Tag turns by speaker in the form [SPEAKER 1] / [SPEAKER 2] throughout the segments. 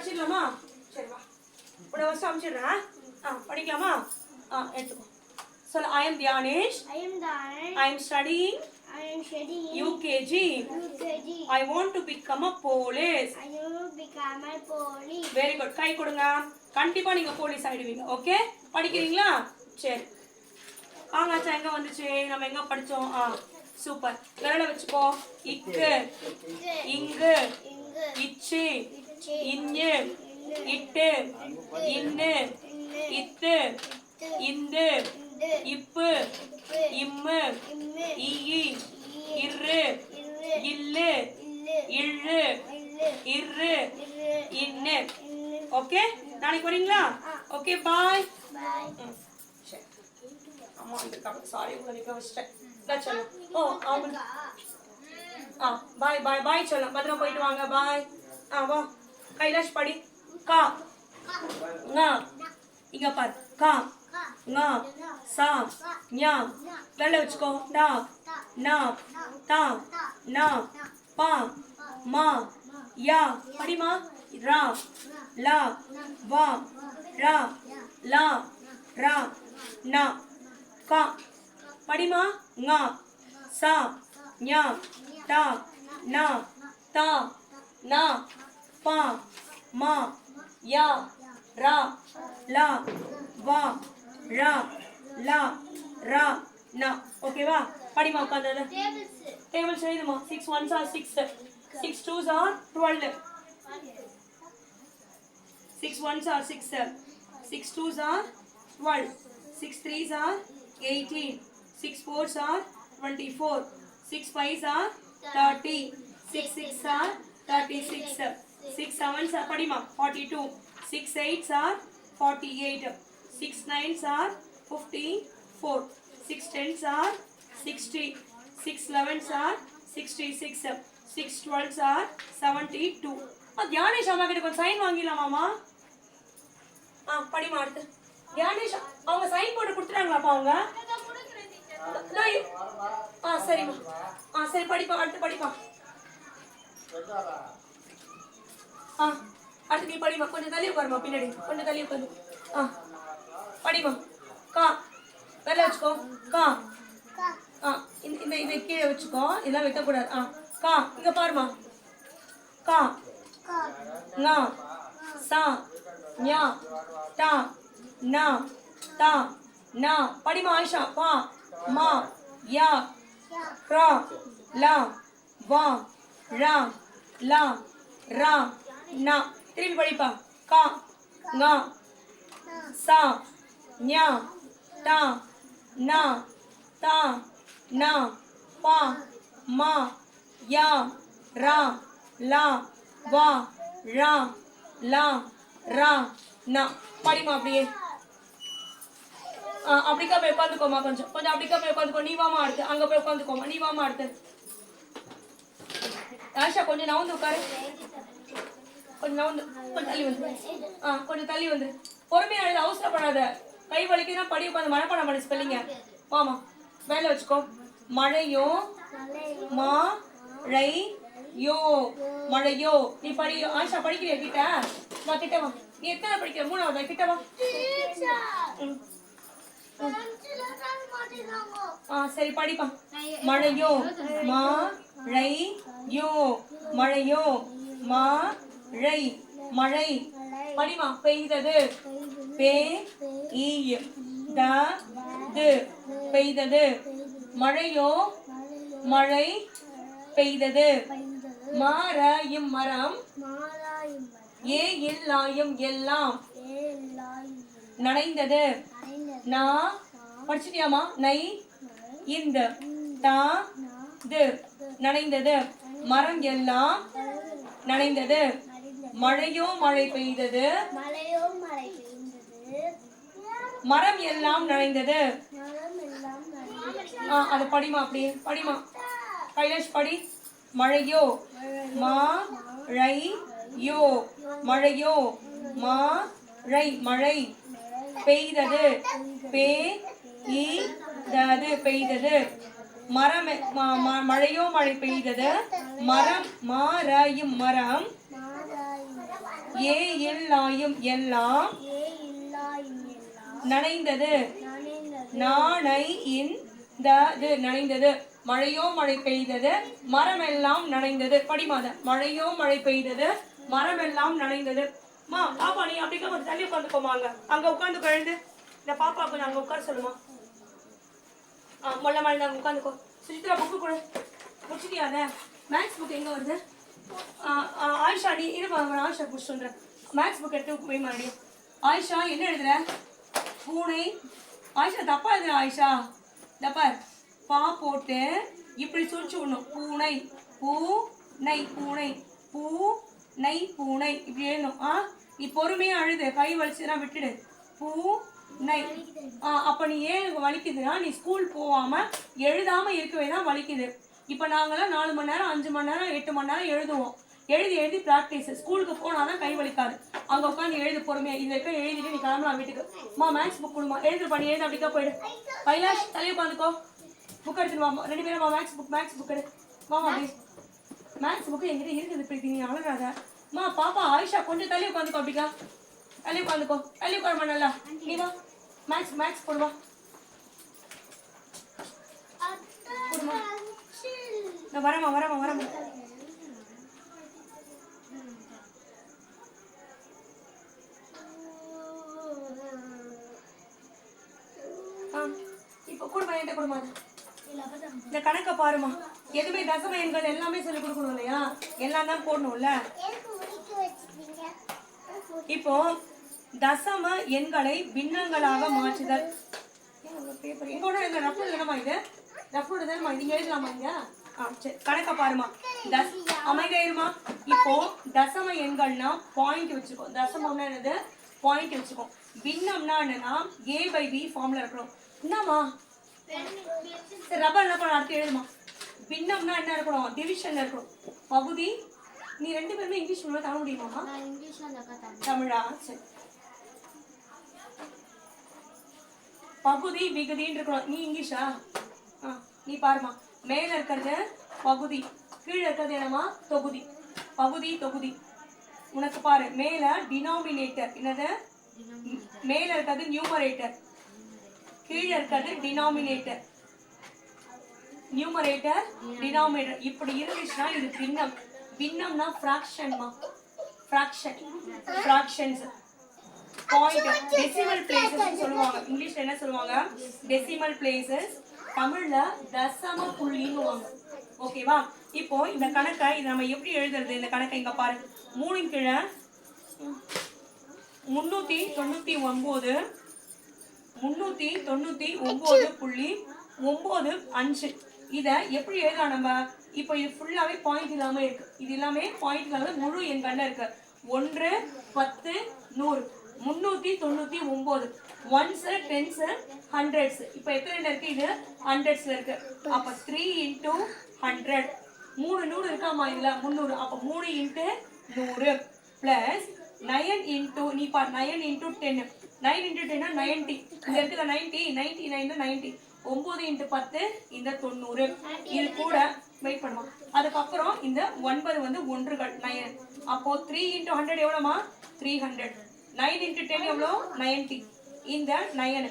[SPEAKER 1] படிச்சிடலாமா சரி வா. உன்னை ஃபஸ்ட் அனுப்பிச்சிடுறேன் ஆ? படிக்கலாமா ஆ எடுத்துக்கோ. சொல்லு I am Dhyanesh
[SPEAKER 2] I am Dhan.
[SPEAKER 1] I am studying
[SPEAKER 2] I am studying UKG.
[SPEAKER 1] I police
[SPEAKER 2] I want to become a police.
[SPEAKER 1] Very good கை கொடுங்க. கண்டிப்பா நீங்க போலீஸ் ஆயிடுவீங்க. ஓகே படிக்கிறீங்களா? சரி. ஆங்காச்சா எங்க வந்துச்சு? நம்ம எங்க படிச்சோம்? ஆ சூப்பர் விரல வச்சுக்கோ. இக்கு. இங்கு. இச்சு. இஞ்சு இட்டு இன்னு இத்து இந்து இப்பு இம்மு
[SPEAKER 2] இம்மு
[SPEAKER 1] ஈயி இரு இல்லு இழு இரு இன்னு. ஓகே? நாளைக்கு வரீங்களா? Okay bye. சரி. அம்மா சாரி உங்களை நிற்க வச்சிட்டேன். சொல்லும் ஓ அவங்க ஆ பாய் பாய் பாய் சொல்லலாம் பத்திரம் போயிட்டு வாங்க பாய். ஆ வா. கைலாஷ் படி. கா. ஙா இங்க பார். கா. ஙா சா. ஞா. வெள்ள வச்சுக்கோ. டா. நா. தா. நா. பா. மா. யா. படிமா? ரா. லா. வா. ரா. லா. ரா. நா. கா. படிமா? ஙா சா. ஞா. டா நா. தா. நா. பா மா யா ரா லா வா ரா லா ரா நா. ஓகேவா? படிமா உட்காந்து tables எழுதுமா six ones are six six twos are twelve six ones are six six twos are twelve six threes are eighteen six fours are twenty four six fives are thirty six six are thirty six six sevens படிமா forty two six eights are forty eight six nines are fifty four six tens are sixty six elevens are sixty six six twelves are seventy two Dhyanesh அம்மா கிட்ட கொஞ்சம் sign வாங்கிடலாமாம்மா ஆ படிமா அடுத்து. தியானேஷ் அவங்க sign போட்டு கொடுத்துட்டாங்களாப்பா அவங்க? ஆ சரிம்மா. ஆ சரி படிப்பா அடுத்து படிப்பா. ஆ அடுத்து நீ படிமா கொஞ்சம் தள்ளி உட்காருமா பின்னாடி. கொஞ்சம் தள்ளி உட்காந்து ஆ படிமா கா வெளில வச்சுக்கோ. கா. ஆ இந்த இந்த இதை கீழே வச்சுக்கோ. இதெல்லாம் வைக்கக்கூடாது. ஆ கா இங்கே பாருமா கா. நா சா. ஞா. டா. நா. தா நா. படிமா ஆயிஷா. பா மா. யா. ரா லா. வா. ரா லா. ரா நா திரும்பி படிப்பா. கா. கா சா. ஞா. டா நா. தா. நா. பா. மா. யா. ரா. லா. வா. ரா லா. ரா. நா. படிமா அப்படியே. ஆ, அப்படிக்கா போய் உட்காந்துக்கோமா கொஞ்சம். கொஞ்சம் அப்படிக்கா போய் உட்காந்துக்கோ நீ வாமா அடுத்து. அங்க போய் உட்காந்துக்கோமா நீ வாமா அடுத்து. ஆஷா கொஞ்சம் வந்து உட்காரு. கொஞ்சம் வந்து கொஞ்சம் தள்ளி வந்து. ஆ கொஞ்சம் தள்ளி வந்து. பொறுமையா எழுத அவசரப்படாத கை வலிக்குதுன்னா படி உட்காந்து மனப்பாடம் பண்ணி ஸ்பெல்லிங்க வாமா மேல வச்சுக்கோ. மழையோ மா ரை யோ மழையோ. நீ படி ஆஷா படிக்கிறியா கிட்ட? வா கிட்ட வா. நீ எத்தனை படிக்கிற? மூணாவது? கிட்ட வா. ம். ஆ சரி படிப்பா. மழையோ மா ரை யோ மழையோ மா ழை மழை படிமா பெய்தது. பே ஈ த து பெய்தது. மழையோ மழை பெய்தது. மாற மரம் ஏ இல்லாயும் எல்லாம் நனைந்தது. நா படிச்சிட்டியாமா நை இந்த தா து நனைந்தது. மரம் எல்லாம் நனைந்தது. மழையோ மழை பெய்தது?
[SPEAKER 2] மழையோ மழை பெய்ந்தது
[SPEAKER 1] மரம் எல்லாம் நனைந்தது. ஆ அது படிமா அப்படியே படிமா கைலாஷ் படி. மழையோ மா ழை யோ. மழையோ மா ழை. மழை பெய்தது. பே ஈ தது பெய்தது. மரம் மழையோ மழை பெய்தது. மரம் மாறாயும் மரம். ஏ இல்லாயும் எல்லாம்
[SPEAKER 2] எல்லாம்
[SPEAKER 1] நனைந்தது. நாணை இந்த இது நனைந்தது. மழையோ மழை பெய்தது மரமெல்லாம் நனைந்தது. படிமாத மழையோ மழை பெய்தது மரமெல்லாம் நனைந்தது. மா பாப்பா நீ அப்படிக்கா கொஞ்சம் தள்ளி உட்காந்துக்கோமா அங்க அங்க உட்காந்து கழுந்து. இந்த பாப்பா கொஞ்சம் அங்க உட்கார சொல்லுமா. ஆ மொல்ல மழை அங்க உட்காந்துக்கோ. சுஜித்ரா புக்கு கொடு. முடிச்சிட்டியா அதை? மேக்ஸ் புக் எங்க வருது? ஆயிஷா நீ இரு ஆயிஷா புக் சொல்றேன் மேக்ஸ் புக் எடுத்து போய் மறுபடியும் ஆயிஷா என்ன எழுதுற? பூனை. ஆயிஷா தப்பா எழுதுற ஆயிஷா? தப்பார் பா போட்டு இப்படி சுழிச்சு விடணும். பூனை பூ நை பூனை பூ நை பூனை. இப்படி எழுதணும். ஆ நீ பொறுமையாக அழுது. கை வலிச்சுனா விட்டுடு. பூ நை ஆ அப்போ நீ ஏன் வலிக்குதுன்னா நீ ஸ்கூல் போகாம எழுதாமல் இருக்கவே தான் வலிக்குது. இப்போ நாங்கெல்லாம் நாலு மணி நேரம் அஞ்சு மணி நேரம் எட்டு மணி நேரம் எழுதுவோம். எழுதி எழுதி ப்ராக்டிஸ் ஸ்கூலுக்கு போனாதான் கை வலிக்காது. அங்க உட்காந்து எழுது பொறுமையா. இது வரைக்கும் எழுதிட்டு நீ கிளம்பலாம் வீட்டுக்கு. அம்மா மேக்ஸ் புக் கொடுமா எழுது பண்ணி எழுது அப்படிக்கா போயிடு. கைலாஷ் தலையை உட்காந்துக்கோ புக் எடுத்துட்டு ரெண்டு பேரும் மேக்ஸ் புக் மேக்ஸ் புக் எடு. வாமா அப்படி மேக்ஸ் புக் என்கிட்ட இருக்குது இப்படி நீ அழகாத மா பாப்பா ஆயிஷா கொஞ்சம் தள்ளி உட்காந்துக்கோ அப்படிக்கா. தள்ளி உட்காந்துக்கோ தள்ளி உட்காருமா நல்லா. நீ வா. மேக்ஸ் மேக்ஸ் போடுவா நான் வரமா வரமா வரமா. ஆ இப்போ கொடுமா என்கிட்ட கொடுமா. இந்த கணக்கை பாருமா. எதுவுமே தசம எண்கள் எல்லாமே சொல்லி கொடுக்கணும் இல்லையா? எல்லாம் தான் போடணும்ல? இப்போ தசம எண்களை பின்னங்களாக மாற்றுதல். பேப்பர் அவ்வளவு paper? எங்கோட இது? ரஃப் எழுதணுமா இது? எழுதலாமா இங்க? கணக்கை பாருமா தஸ் அமைதியாயிருமா இப்போ தசம எண்கள்னா பாயிண்ட் வச்சுக்கோ. தசமம்னா என்னது? பாயிண்ட் வச்சுக்கோ. பின்னம்னா என்னன்னா ஏ பை பி ஃபார்ம்ல இருக்கணும். என்னம்மா? சரி ரப்பர் என்ன பண்ண அடுத்து எழுதுமா பின்னம்னா என்ன இருக்கணும்? டிவிஷன்ல இருக்கணும். பகுதி? நீ ரெண்டு பேருமே இங்கிலீஷ் மூலம் தர முடியுமாமா தமிழா? சரி. பகுதி விகுதின்னு இருக்கணும். நீ இங்கிலீஷா? ஆ நீ பாருமா மேல இருக்கிறது பகுதி கீழே இருக்கிறது என்னமா தொகுதி. பகுதி தொகுதி. உனக்கு பாரு மேல டினாமினேட்டர் என்னது? மேல இருக்கிறது நியூமரேட்டர் கீழே இருக்கிறது டினாமினேட்டர் நியூமரேட்டர் டினாமினேட்டர் இப்படி இருந்துச்சுன்னா இது பின்னம். பின்னம்னா ஃப்ராக்ஷன்மா fraction fractions point decimal places சொல்லுவாங்க. இங்கிலீஷ்ல என்ன சொல்லுவாங்க? டெசிமல் பிளேசஸ் தமிழ்ல தசம புள்ளின்னுவாங்க ஓகேவா இப்போ இந்த கணக்கை இதை நம்ம எப்படி எழுதுறது? இந்த கணக்கை இங்க பாரு. மூணின் கீழே முன்னூத்தி தொண்ணூத்தி ஒன்பது முன்னூத்தி தொண்ணூத்தி ஒன்பது புள்ளி ஒன்பது அஞ்சு. இத எப்படி எழுதலாம் நம்ம? இப்போ இது ஃபுல்லாவே பாயிண்ட் இல்லாம இருக்கு. இது எல்லாமே பாயிண்ட் இல்லாம முழு எங்க அண்ணன் இருக்கு. ஒன்று பத்து நூறு. முன்னூத்தி தொண்ணூத்தி ஒன்பது. ஒன்ஸ் டென்ஸ் ஹண்ட்ரட்ஸ் இப்போ எத்தனை இருக்கு இது? ஹண்ட்ரட்ஸ்ல இருக்கு. அப்ப த்ரீ இன்டூ ஹண்ட்ரட் மூணு நூறு இருக்காமா இதுல? முந்நூறு. அப்ப மூணு இன்ட்டு நூறு பிளஸ் நயன் இன்டூ நீ பார் nine into ten nine into டென்னா ninety இந்த இருக்கிற நைன்டி நைன்டி நைன் நைன்டி ஒன்பது இன்ட்டு பத்து இந்த தொண்ணூறு. இது கூட வெயிட் பண்ணுவோம் அதுக்கப்புறம் இந்த ஒன்பது வந்து ஒன்றுகள் நயன் அப்போ three into hundred எவ்வளோமா? Three hundred nine into ten எவ்வளோ? நைன்டி இந்த நயனு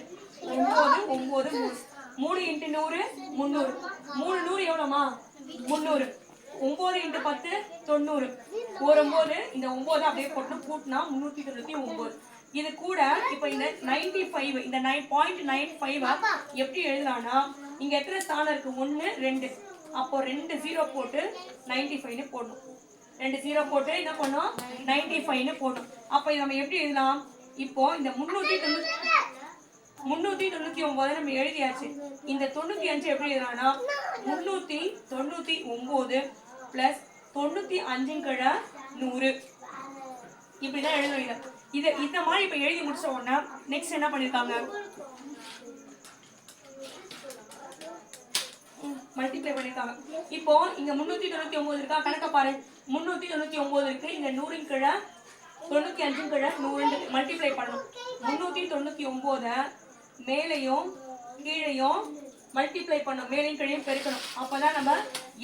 [SPEAKER 1] ஒன்பது ஒன்பது மூணு மூணு இன்ட்டு நூறு முந்நூறு. மூணு நூறு எவ்வளோமா முந்நூறு. ஒன்பது இன்ட்டு பத்து தொண்ணூறு. ஒரு ஒன்பது இந்த ஒன்பது அப்படியே போட்டு கூட்டினா முந்நூற்றி தொண்ணூற்றி ஒன்பது இது கூட இப்போ இந்த நைன்டி ஃபைவ் இந்த நைன் பாயிண்ட் நைன் ஃபைவ் எப்படி எழுதலாம்னா இங்கே எத்தனை ஸ்தானம் இருக்குது ஒன்று ரெண்டு. அப்போ ரெண்டு ஜீரோ போட்டு நைன்டி ஃபைவ்னு போடணும். ரெண்டு ஜீரோ போட்டு என்ன பண்ணோம் நைன்டி ஃபைவ்னு போடணும். அப்போ நம்ம எப்படி எழுதலாம்? இப்போ இந்த முந்நூற்றி தொண்ணூற்றி முன்னூத்தி தொண்ணூத்தி ஒன்பது நம்ம எழுதியாச்சு. இந்த தொண்ணூத்தி அஞ்சு எப்படி எழுதலாம்னா முன்னூத்தி தொண்ணூத்தி ஒன்பது பிளஸ் தொண்ணூத்தி அஞ்சின் கீழ நூறு. இப்படிதான் எழுத இதை இதை இந்த மாதிரி இப்ப எழுதி முடிச்ச உடனே நெக்ஸ்ட் என்ன பண்ணிருக்காங்க? மல்டிப்ளை பண்ணிருக்காங்க. இப்போ இங்க முன்னூத்தி தொண்ணூத்தி ஒன்பது இருக்கா? கணக்க பாரு. முன்னூத்தி தொண்ணூத்தி ஒன்பது இருக்கு. இங்க நூறின் கீழ தொண்ணூத்தி அஞ்சின் கீழ நூறு மல்டிப்ளை பண்ணணும். முன்னூத்தி தொண்ணூத்தி ஒன்பத மேலையும் கீழையும் மல்டிப்ளை பண்ணணும். மேலையும் கீழையும் பெருக்கணும். அப்போதான் நம்ம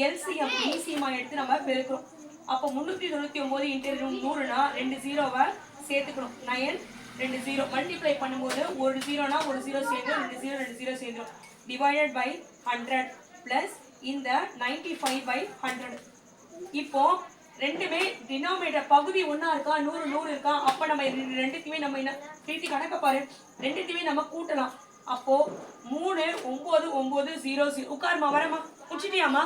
[SPEAKER 1] எல்சிஎம் இசிஎம்மா எடுத்து நம்ம பெருக்கிறோம். அப்போ முந்நூற்றி தொண்ணூற்றி ஒம்பது இன்ட்டு நூறுனா ரெண்டு ஜீரோவை சேர்த்துக்கணும். நயன் ரெண்டு ஜீரோ மல்டிப்ளை பண்ணும்போது ஒரு ஜீரோனா ஒரு ஜீரோ சேர்ந்து ரெண்டு ஜீரோ ரெண்டு ஜீரோ சேர்ந்துடும் டிவைடட் பை ஹண்ட்ரட் ப்ளஸ் இந்த நைன்டி ஃபைவ் பை ஹண்ட்ரட் இப்போ ரெண்டுமே டினாமினேட்டர் பகுதி ஒன்றா இருக்கா நூறு நூறு இருக்கா? அப்ப நம்ம ரெண்டுத்தையுமே நம்ம என்ன திருத்தி கணக்க பாரு. ரெண்டுத்தையுமே நம்ம கூட்டலாம். அப்போ மூணு ஒன்பது ஒன்பது ஜீரோ ஜீரோ உட்காருமா வரமா முடிச்சிட்டியாமா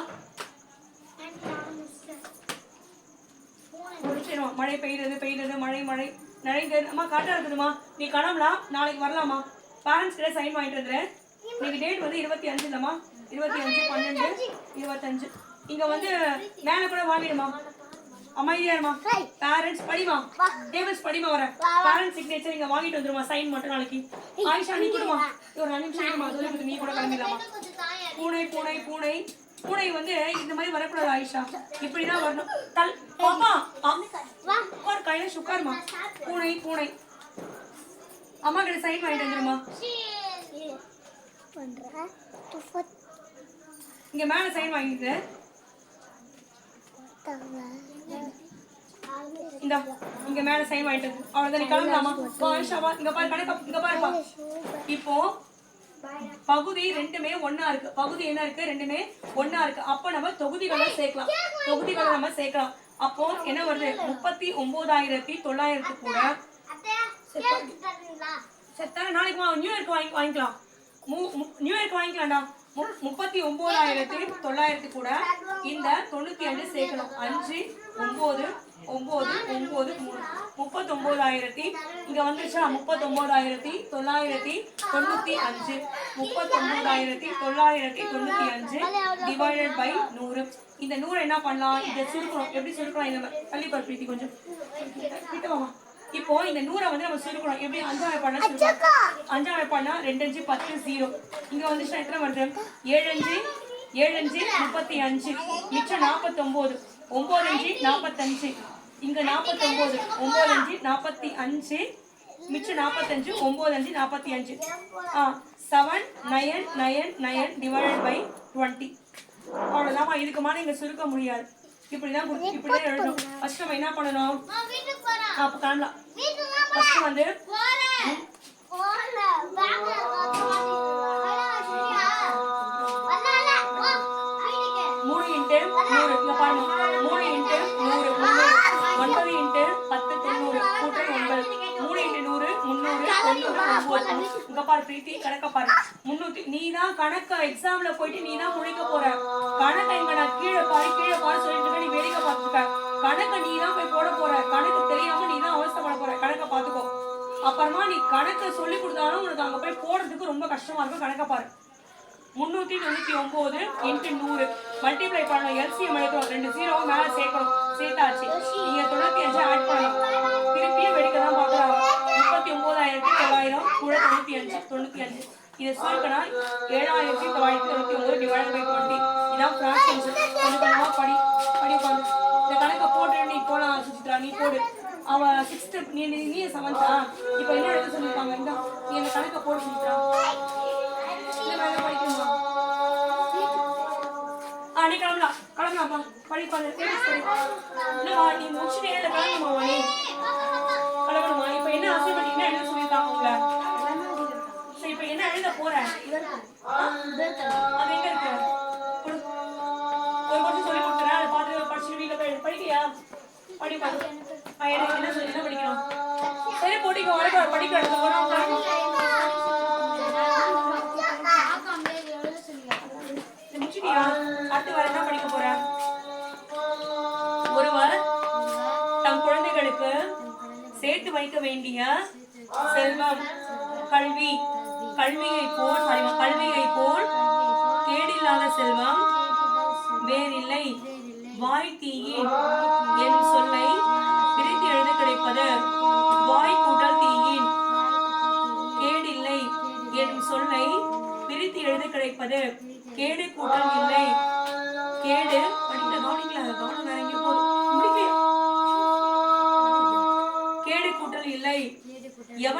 [SPEAKER 1] முடிச்சிடுவோம் மழை பெய்யுறது பெய்யுறது மழை மழை. நனைந்து அம்மா கரெக்டாக இருக்குதுமா நீ கிளம்பலாம் நாளைக்கு வரலாமா பேரண்ட்ஸ் கிட்ட சைன் வாங்கிட்டு வந்துடுறேன். இன்னைக்கு டேட் வந்து இருபத்தி அஞ்சு இல்லைம்மா. இருபத்தி அஞ்சு பன்னெண்டு இருபத்தஞ்சு. இங்கே வந்து மேலே கூட வாங்கிடுமா அமைதியா இருமா பேரண்ட்ஸ் படிமா? டேபிள்ஸ் படிமா வர? பேரண்ட்ஸ் சிக்னேச்சர் இங்க வாங்கிட்டு வந்துருமா? சைன் மட்டும் நாளைக்கு. ஆயிஷா நீ கொடுமா? ஒரு நிமிஷம் இருமா சொல்லி கொடுத்து நீ கூட கிளம்பிடலாமா? பூனை பூனை பூனை. பூனை வந்து இந்த மாதிரி வரக்கூடாது ஆயிஷா. இப்படிதான் வரணும். தல் பாப்பா உட்கார். கையில உட்காருமா? பூனை பூனை. அம்மா கிட்ட சைன் வாங்கிட்டு வந்துருமா? இங்க மேல சைன் வாங்கிட்டு. இந்த இங்க மேல சைன் வாங்கிட்டு அவ்வளவுதான் நீ கிளம்பலாமா? வா இங்க பாரு கணக்கு இங்க பாருப்பா. இப்போ பகுதி ரெண்டுமே ஒன்னா இருக்கு. பகுதி என்ன இருக்கு? ரெண்டுமே ஒன்னா இருக்கு. அப்ப நம்ம தொகுதிகளை சேர்க்கலாம். தொகுதிகளை நம்ம சேர்க்கலாம். அப்போ என்ன வருது? முப்பத்தி ஒன்பதாயிரத்தி தொள்ளாயிரத்து கூட செத்தான நாளைக்கு நியூ இயர்க்கு வாங்கி வாங்கிக்கலாம். மு- நியூ இயர்க்கு வாங்கிக்கலாம்டா. முப்பத்தி ஒன்பதாயிரத்தி தொள்ளாயிரத்தி கூட இந்த தொண்ணூத்தி அஞ்சு சேர்க்கணும் அஞ்சு ஒன்பது ஒன்பது ஒன்பது மூணு. முப்பத்தொன்பதாயிரத்தி இங்க வந்துருச்சா? முப்பத்தொன்பதாயிரத்தி தொள்ளாயிரத்தி தொண்ணூத்தி அஞ்சு. முப்பத்தொன்பதாயிரத்தி தொள்ளாயிரத்தி தொண்ணூத்தி அஞ்சு டிவைடட் பை நூறு. இந்த நூறு என்ன பண்ணலாம்? இதை சுருக்கணும். எப்படி சுருக்கலாம்? இந்த பள்ளிப்பார் பிரீத்தி கொஞ்சம். கிட்ட வாமா. இப்போ இந்த நூறை வந்து நம்ம சுருக்கணும் எப்படி? பண்ணா சுருக்கணும் அஞ்சாவது பண்ணா ரெண்டு அஞ்சு பத்து ஜீரோ இங்க வந்துச்சுன்னா எத்தனை வருது? ஏழு அஞ்சு ஏழு அஞ்சு முப்பத்தி அஞ்சு. மிச்சம் நாற்பத்தொம்போது ஒன்பது அஞ்சு நாற்பத்தஞ்சு இங்க நாற்பத்தொம்போது ஒன்பது அஞ்சு நாற்பத்தி அஞ்சு. மிச்சம் நாற்பத்தஞ்சு ஒன்பது அஞ்சு நாற்பத்தி அஞ்சு. ஆ seven nine nine nine divided by twenty அவ்வளோதாம்மா இதுக்கு மேலே இங்கே சுருக்க முடியாது. இப்படிதான் இப்படிதான் எழுதணும். ஃபர்ஸ்ட் நம்ம என்ன பண்ணணும்? அப்போ ஃபர்ஸ்ட் வந்து மூணு இன்ட்டு நூறு. பாருங்க. மூணு இன்ட்டு நூறு. ஒன்பது இன்ட்டு இங்க பாரு பிரீத்தி கணக்க பாரு. முன்னூத்தி நீ தான் கணக்க எக்ஸாம்ல போயிட்டு நீ தான் முடிக்க போற. கணக்க இங்க நான் கீழே பாரு கீழே பாரு சொல்லிட்டு நீ வேடிக்கை பார்த்துக்க கணக்க நீ தான் போய் போட போற. கணக்கு தெரியாம நீ தான் அவஸ்தைப்பட போற. கணக்க பாத்துக்கோ அப்புறமா நீ கணக்க சொல்லி கொடுத்தாலும் உனக்கு அங்க போய் போடுறதுக்கு ரொம்ப கஷ்டமா இருக்கும். கணக்க பாரு. முன்னூத்தி தொண்ணூத்தி ஒன்பது இன்ட்டு நூறு. மல்டிப்ளை பண்ணணும். எல்சிஎம் எடுக்கணும் ரெண்டு ஜீரோவை மேல சேர்க்கணும். சேர்த்தாச்சு. நீங்க தொண்ணூத்தி அஞ்சு ஆட் பண்ணணும் திருப்பியும் வெடிக்க தான் பாக்குறாங்க முப்பத்தி ஒன்பதாயிரத்தி தொள்ளாயிரம் கூட தொண்ணூத்தி அஞ்சு தொண்ணூத்தி அஞ்சு. இதை சுருக்கினா ஏழாயிரத்தி தொள்ளாயிரத்தி தொண்ணூத்தி ஒன்பது டிவைட் பை டுவெண்ட்டி இதான் ஃப்ராக்ஷன்ஸ் கொஞ்சம் கொஞ்சமாக படி படி உட்காந்து இந்த கணக்கை போட்டு நீ போலாம் சுசித்ரா நீ போடு. அவ சிக்ஸ்த் நீ நீ நீ செவன்த்தா இப்போ என்ன எடுத்து சொல்லியிருக்காங்க இந்த நீ அந்த கணக்கை போடு சுசித்ரா இல்ல வேலை படிக்கணுமா ஆ நீ கிளம்பலாம். கிளம்பலாம்ப்பா படிப்பாங்க பண்ணு நீ முடிச்சுட்டு இல்லை நீ கிளம்பணுமா? இப்போ என்ன சொல்லியிருக்காங்க உங்களை சரி இப்போ என்ன எழுத போற அது எங்க இருக்கு ஒரு கொஞ்சம் சொல்லி கொடுத்துறேன் அதை பார்த்து படிச்சுட்டு வீட்டில் போய் படிக்கிறியா எனக்கு என்ன சொல்லி என்ன படிக்கணும் சரி போட்டிக்கோ வர படிக்க எடுத்து அடுத்து வர என்ன படிக்க சேர்த்து வைக்க வேண்டிய செல்வம். கல்வி. கல்வியை போல் கல்வியை போல் கேடில்லாத செல்வம் வேறில்லை. வாய் தீயின் என் சொல்லை பிரித்து எழுத கிடைப்பது வாய் கூட்டல் தீயின் கேடில்லை என் சொல்லை பிரித்து எழுத கிடைப்பது கேடு கூட்டல் இல்லை. கேடு படித்த கவனிக்கல கவனம் வேற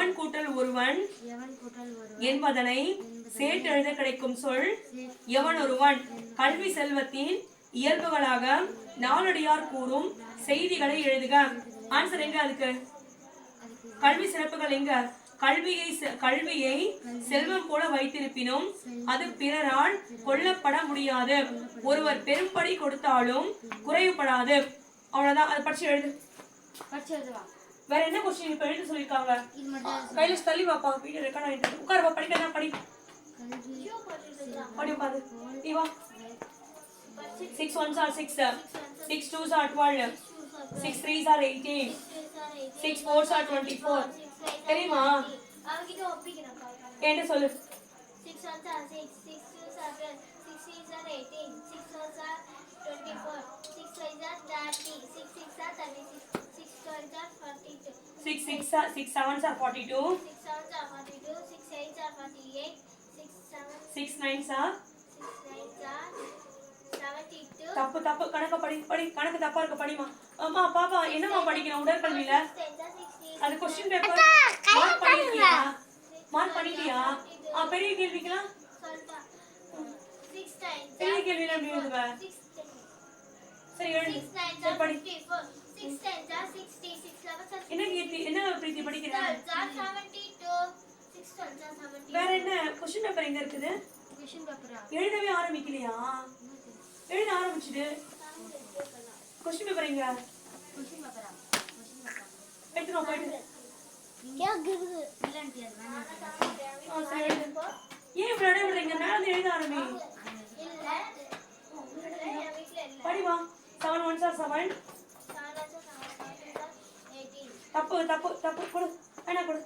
[SPEAKER 1] எவன் கூட்டல் ஒருவன்? என்பதனை சேர்த்து எழுத கிடைக்கும் சொல். எவன் ஒருவன்? கல்வி செல்வத்தின் இயல்புகளாக நாளடியார் கூறும் செய்திகளை எழுதுக. ஆன்சர் எங்க அதுக்கு? கல்வி சிறப்புகள் எங்க? கல்வியை கல்வியை செல்வம் போல வைத்திருப்பினும் அது பிறரால் கொல்லப்பட முடியாது. ஒருவர் பெரும்படி கொடுத்தாலும் குறைவுபடாது. அவ்வளவுதான். அதை படிச்சு எழுது.
[SPEAKER 2] படிச்சு எழுதுவா?
[SPEAKER 1] வேற என்ன கொஸ்டின் இப்ப எழுத சொல்லிருக்காங்க. கையில தள்ளி வாப்பா வீடியோ ரெக்கார்ட் ஆயிட்டு உட்காருப்பா படிக்கிறதா படி. படி உட்காரு. நீ வா. Six ones are six six twos are twelve six threes are eighteen six fours are twenty four தெரியுமா? என்ன சொல்லு.
[SPEAKER 2] Six one sir six six two sir twelve six three sir eighteen six four sir twenty four six five sir thirty six six sir thirty six six twelve sir forty
[SPEAKER 1] forty two
[SPEAKER 2] six seven sir forty two six eight sir forty eight six seven
[SPEAKER 1] six nines are
[SPEAKER 2] six nine are seventy two
[SPEAKER 1] தப்பு தப்பு கணக்கு படி படி கணக்கு தப்பா இருக்கு படிமா அம்மா பாப்பா என்னம்மா படிக்கணும் உடற்கல்வியில அது கொஸ்டின் பேப்பர் மார்க் பண்ணிட்டியா மார்க் பண்ணிட்டியா ஆ பெரிய கேள்விக்கலாம்
[SPEAKER 2] நைன்
[SPEAKER 1] பெரிய கேள்வியில எப்படி எழுதுவ சரி எழுது சார் படி என்ன கீர்த்தி? என்ன பிரீத்தி படிக்கிற?
[SPEAKER 2] Are seventy two six twelve are seventy
[SPEAKER 1] வேற என்ன? கொஸ்டின் பேப்பர் எங்க இருக்குது? எழுதவே ஆரம்பிக்கலையா? எழுத ஆரம்பிச்சுடு. கொஸ்டின் பேப்பர் எங்க? எடுத்துக்கோ போயிட்டு. ஏன் இவ்வளோ இடம் விடுறீங்க மேலே வந்து எழுத ஆரம்பி. படிமா செவன் ஒன் சார் செவன் தப்பு தப்பு தப்பு. கொடு. வேணா கொடு.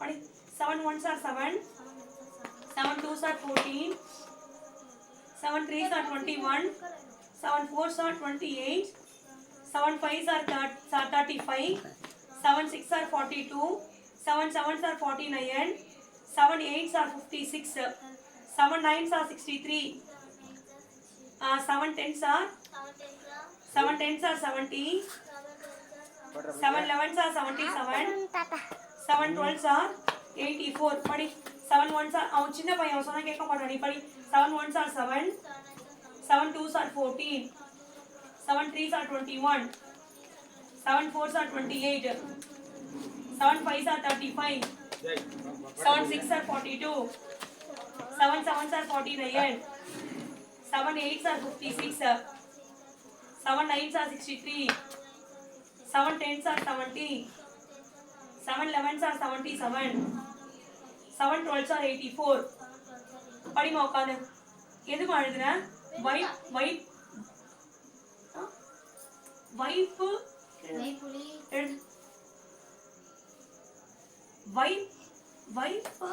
[SPEAKER 1] படி. Seven ones are seven seven twos are fourteen seven threes are twenty one seven fours are twenty eight seven fives five are thirty five seven six are forty two seven sevens are forty nine seven eights are fifty six seven nines are sixty three seven tens are
[SPEAKER 2] seven ten are
[SPEAKER 1] seven ten are seventy
[SPEAKER 2] seven twelve sir
[SPEAKER 1] seven eleven sir seventy seven seven twelve sir eighty four படி seven one sir அவன் சின்ன பையன் அவன் சொன்னா கேட்க மாட்டான் நீ படி seven one are seven seven two are fourteen seven three are twenty one seven four are twenty eight seven five are thirty five seven six are forty two seven seven are forty nine seven eight are fifty six seven nine are sixty three seven ten sir seventy seven eleven sir seventy seven seven twelve sir eighty four படிமா உட்காந்து எதுமா எழுதுன vibe vibe? வைப்பு எழுது. Vibe வைப்பா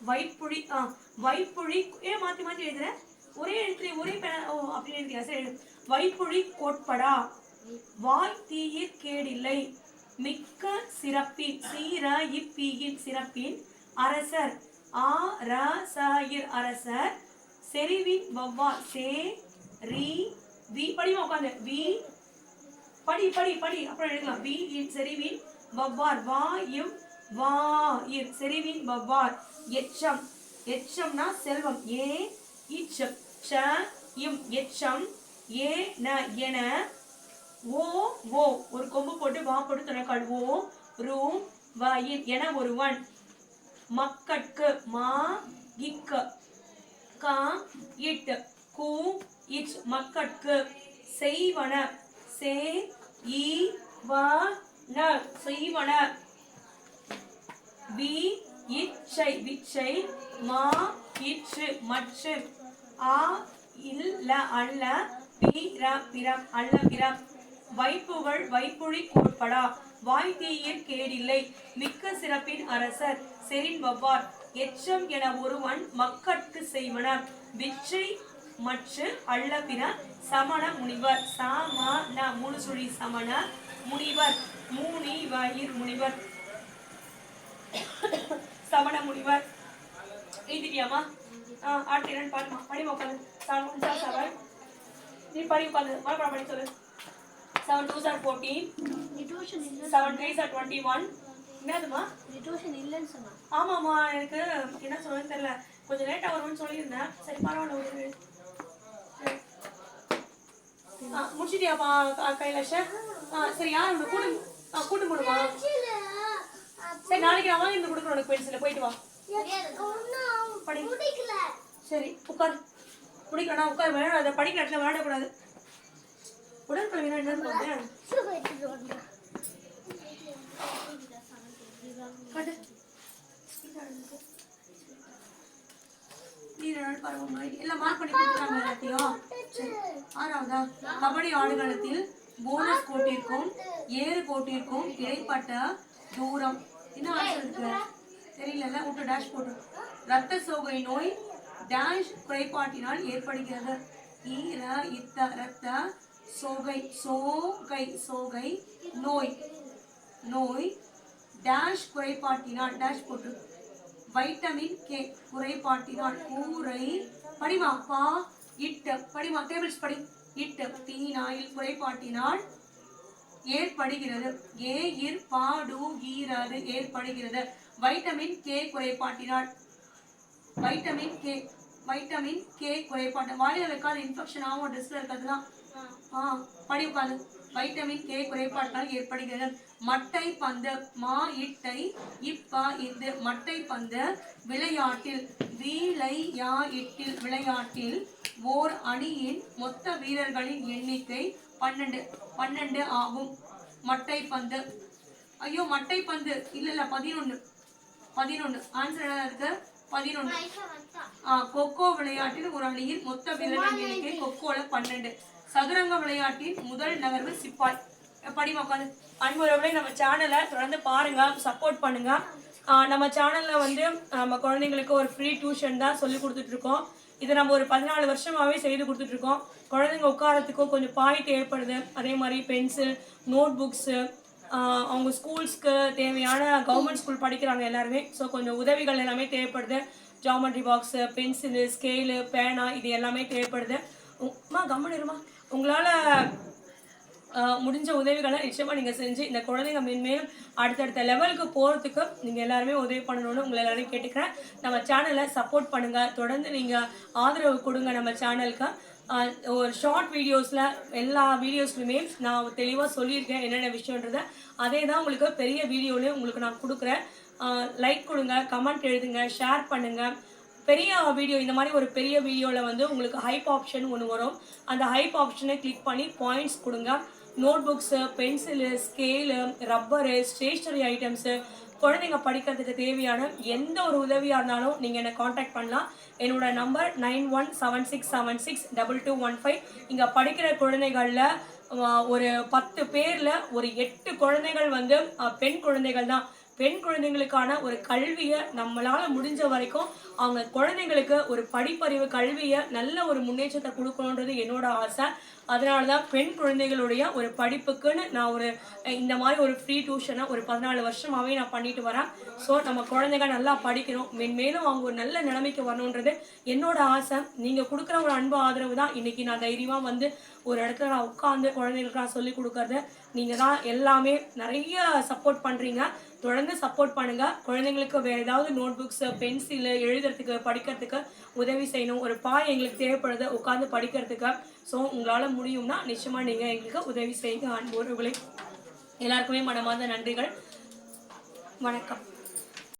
[SPEAKER 1] வைப்புழி ஆ வைப்புழி. ஏன் மாத்தி மாத்தி எழுதுற? ஒரே எழுத்துல ஒரே பேன ஓ அப்படி எழுதியா சரி எழுது. வைப்புழி கோட்படா. வாய் தீயிற் கேடில்லை. மிக்க சிறப்பின் சீர இப்பீயின் சிறப்பின் அரசர். ஆ ர சாயிர் அரசர். செறிவின் வவ்வா சே ரி வி. படிமா உட்காந்து. வி. படி படி படி. அப்புறம் எழுதலாம் வி இன் செறிவின் வவ்வார். வா இம் வா இர் செறிவின் வவ்வார். எச்சம். எச்சம்னா செல்வம். ஏ இச்சம். ச இம் எச்சம். ஏ ந என ஓ ஓ. ஒரு கொம்பு போட்டு வா போட்டு துணைக்கால் ஓ ரூம் வ என ஒருவன். மக்கட்கு மா இக்க கா இட் கூ இச் மக்கட்கு. செய்வன சே இ வ ந. செய்வன. வி இச்சை விச்சை மா இச்சு மற்று ஆ இல்ல அல்ல பிறம் அல்ல பிறம் வைப்புகள் வைப்புழி கோட்படா வாய் தீயிற் கேடில்லை. மிக்க சிறப்பின் அரசர் செரின் வவ்வார் எச்சம் என ஒருவன் மக்கட்கு செய்வனர் விச்சை மற்று அல்ல பிற சமண முனிவர். சாம மூணு சுழி சமண முனிவர். மூனி வயிர் முனிவர். சமண முனிவர். எழுதிட்டியாமா ஆ அடுத்த இரண்டு பாடுமா படி உட்காந்து நீ படி உட்காந்து மறுபடியும் படி சொல்லு. Seven two are fourteen seven three are twenty one என்னதுமா
[SPEAKER 2] டியூஷன் இல்லைன்னு சொன்னா.
[SPEAKER 1] ஆமாம்மா எனக்கு என்ன சொல்றதுன்னு தெரியல. கொஞ்சம் லேட்டாக வரும்னு சொல்லியிருந்தேன். சரி பரவாயில்ல சரி. ஆ முடிச்சிட்டியாப்பா கைலாஷ? ஆ சரி யார் உனக்கு கூட்டு ஆ கூட்டு போடுமா? சரி நாளைக்கு நான் வாங்கி கொடுக்குறேன் உனக்கு பென்சில் போயிட்டு வா. படி. சரி உட்கார். குடிக்கணும் உட்கார் விளையாடாத படிக்கிற இடத்துல விளையாடக்கூடாது. உடற்கல்வி என்னன்னு பார்த்தேன் மார்க் பண்ணி கபடி ஆடுகளத்தில் போனஸ் கோட்டிற்கும் ஏறு கோட்டிற்கும் இடைப்பட்ட தூரம். என்ன தெரியல விட்டு டேஷ் போட்டு. ரத்த சோகை நோய் டேஷ் குறைபாட்டினால் ஏற்படுகிறது. ஈர இத்த ரத்த சோகை சோகை சோகை நோய் நோய் டேஷ் குறைபாட்டினால் டேஷ் போட்டு வைட்டமின் கே குறைபாட்டினால் கூரை படிமா பா இட்டு படிமா டேபிள்ஸ் படி இட்டு தீனாயில் குறைபாட்டினால் ஏற்படுகிறது. ஏ இர் பாடு ஈரது ஏற்படுகிறது. வைட்டமின் கே குறைபாட்டினால் வைட்டமின் கே வைட்டமின் கே குறைபாடு. வாயில் வைக்காத இன்ஃபெக்ஷன் ஆகும் ட்ரெஸ்ல இருக்கிறதுலாம் ஆ படி உட்காந்து வைட்டமின் கே குறைபாட்டால் ஏற்படுகிறது. மட்டை பந்து மா இட்டை இப்பா இந்த மட்டை பந்து விளையாட்டில் வீலை யா இட்டில் விளையாட்டில் ஓர் அணியின் மொத்த வீரர்களின் எண்ணிக்கை பன்னெண்டு பன்னெண்டு ஆகும். மட்டை பந்து. ஐயோ மட்டை பந்து. இல்லை இல்லை பதினொன்று பதினொன்று ஆன்சர் என்ன இருக்குது பதினொன்னு ஆ, கொக்கோ விளையாட்டில் ஒரு அணியில் மொத்த வீரர்கள் எண்ணிக்கை கொக்கோல பன்னெண்டு. சதுரங்க விளையாட்டின் முதல் நகர்வு சிப்பாய். படிமா உட்காந்து அன்புறவுகளை நம்ம சேனலை தொடர்ந்து பாருங்க சப்போர்ட் பண்ணுங்க. நம்ம சேனல்ல வந்து நம்ம குழந்தைங்களுக்கு ஒரு ஃப்ரீ டியூஷன் தான் சொல்லி கொடுத்துட்டு இருக்கோம். இதை நம்ம ஒரு பதினாலு வருஷமாவே செய்து கொடுத்துட்டு இருக்கோம். குழந்தைங்க உட்காரத்துக்கும் கொஞ்சம் பாய் தேவைப்படுது அதே மாதிரி பென்சில் நோட் புக்ஸு அவங்க ஸ்கூல்ஸ்க்கு தேவையான கவர்மெண்ட் ஸ்கூல் படிக்கிறாங்க எல்லாருமே. ஸோ கொஞ்சம் உதவிகள் எல்லாமே தேவைப்படுது. ஜாமெட்ரி பாக்ஸு பென்சிலு ஸ்கேலு பேனா இது எல்லாமே தேவைப்படுது. உமா கம்மனிருமா உங்களால் முடிஞ்ச உதவிகளை நிச்சயமாக நீங்கள் செஞ்சு இந்த குழந்தைங்க மென்மேலும் அடுத்தடுத்த லெவலுக்கு போகிறதுக்கு நீங்கள் எல்லாருமே உதவி பண்ணணும்னு உங்களை எல்லாரையும் கேட்டுக்கிறேன். நம்ம சேனலை சப்போர்ட் பண்ணுங்கள் தொடர்ந்து நீங்கள் ஆதரவு கொடுங்க நம்ம சேனலுக்கு ஒரு ஷார்ட் வீடியோஸில் எல்லா வீடியோஸ்லையுமே நான் தெளிவாக சொல்லியிருக்கேன் என்னென்ன விஷயன்றத அதே தான் உங்களுக்கு பெரிய வீடியோலையும் உங்களுக்கு நான் கொடுக்குறேன். லைக் கொடுங்க கமெண்ட் எழுதுங்க ஷேர் பண்ணுங்கள் பெரிய வீடியோ இந்த மாதிரி ஒரு பெரிய வீடியோவில் வந்து உங்களுக்கு ஹைப் ஆப்ஷன் ஒன்று வரும். அந்த ஹைப் ஆப்ஷனை கிளிக் பண்ணி பாயிண்ட்ஸ் கொடுங்க. Notebooks pencil scale rubber stationery items குழந்தைங்க படிக்கிறதுக்கு தேவையான எந்த ஒரு உதவியாக இருந்தாலும் நீங்கள் என்னை காண்டாக்ட் பண்ணலாம். என்னோட number nine one seven six seven six double two one five இங்கே படிக்கிற குழந்தைகளில் ஒரு பத்து பேரில் ஒரு எட்டு குழந்தைகள் வந்து பெண் குழந்தைகள் தான் பெண் குழந்தைங்களுக்கான ஒரு கல்வியை நம்மளால முடிஞ்ச வரைக்கும் அவங்க குழந்தைங்களுக்கு ஒரு படிப்பறிவு கல்வியை நல்ல ஒரு முன்னேற்றத்தை கொடுக்கணுன்றது என்னோட ஆசை. அதனால தான் பெண் குழந்தைகளுடைய ஒரு படிப்புக்குன்னு நான் ஒரு இந்த மாதிரி ஒரு ஃப்ரீ டியூஷனை ஒரு பதினாலு வருஷமாவே நான் பண்ணிட்டு வரேன். ஸோ நம்ம குழந்தைங்க நல்லா படிக்கணும். மென்மேலும் அவங்க ஒரு நல்ல நிலைமைக்கு வரணுன்றது என்னோட ஆசை. நீங்கள் கொடுக்குற ஒரு அன்பு ஆதரவு தான் இன்னைக்கு நான் தைரியமாக வந்து ஒரு இடத்துல நான் உட்காந்து குழந்தைங்களுக்கு நான் சொல்லி கொடுக்கறது. நீங்கள் தான் எல்லாமே நிறைய சப்போர்ட் பண்ணுறீங்க தொடர்ந்து சப்போர்ட் பண்ணுங்க. குழந்தைங்களுக்கு வேற ஏதாவது நோட் புக்ஸ் பென்சில் எழுதுறதுக்கு படிக்கிறதுக்கு உதவி செய்யணும். ஒரு பாய் எங்களுக்கு தேவைப்படுது உட்காந்து படிக்கிறதுக்கு. ஸோ உங்களால் முடியும்னா நிச்சயமா நீங்க எங்களுக்கு உதவி செய்யுங்க. அன்போர்களை எல்லாருக்குமே மனமார்ந்த நன்றிகள். வணக்கம்.